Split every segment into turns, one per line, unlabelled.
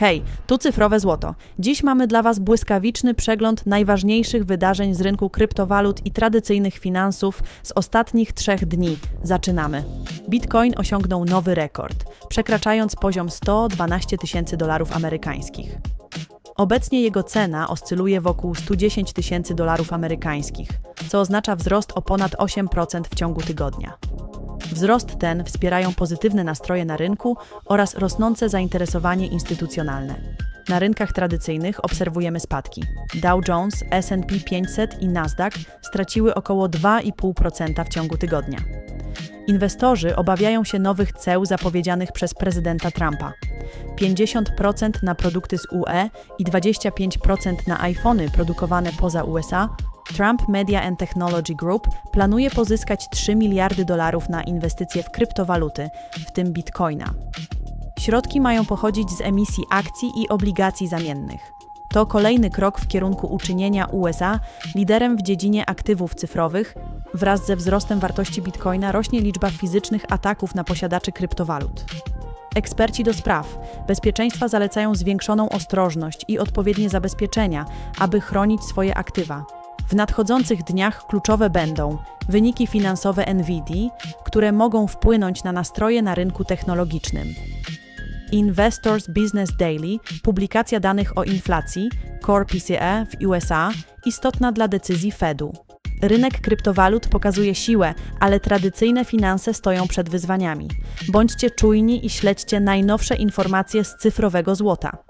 Hej, tu cyfrowe złoto. Dziś mamy dla Was błyskawiczny przegląd najważniejszych wydarzeń z rynku kryptowalut i tradycyjnych finansów z ostatnich trzech dni. Zaczynamy. Bitcoin osiągnął nowy rekord, przekraczając poziom 112 tysięcy dolarów amerykańskich. Obecnie jego cena oscyluje wokół 110 tysięcy dolarów amerykańskich, co oznacza wzrost o ponad 8% w ciągu tygodnia. Wzrost ten wspierają pozytywne nastroje na rynku oraz rosnące zainteresowanie instytucjonalne. Na rynkach tradycyjnych obserwujemy spadki. Dow Jones, S&P 500 i Nasdaq straciły około 2,5% w ciągu tygodnia. Inwestorzy obawiają się nowych ceł zapowiedzianych przez prezydenta Trumpa. 50% na produkty z UE i 25% na iPhony produkowane poza USA, Trump Media and Technology Group planuje pozyskać 3 miliardy dolarów na inwestycje w kryptowaluty, w tym bitcoina. Środki mają pochodzić z emisji akcji i obligacji zamiennych. To kolejny krok w kierunku uczynienia USA liderem w dziedzinie aktywów cyfrowych. Wraz ze wzrostem wartości bitcoina rośnie liczba fizycznych ataków na posiadaczy kryptowalut. Eksperci do spraw bezpieczeństwa zalecają zwiększoną ostrożność i odpowiednie zabezpieczenia, aby chronić swoje aktywa. W nadchodzących dniach kluczowe będą wyniki finansowe Nvidia, które mogą wpłynąć na nastroje na rynku technologicznym. Investors Business Daily, publikacja danych o inflacji, Core PCE w USA, istotna dla decyzji Fedu. Rynek kryptowalut pokazuje siłę, ale tradycyjne finanse stoją przed wyzwaniami. Bądźcie czujni i śledźcie najnowsze informacje z cyfrowego złota.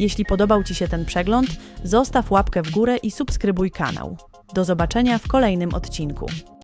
Jeśli podobał Ci się ten przegląd, zostaw łapkę w górę i subskrybuj kanał. Do zobaczenia w kolejnym odcinku.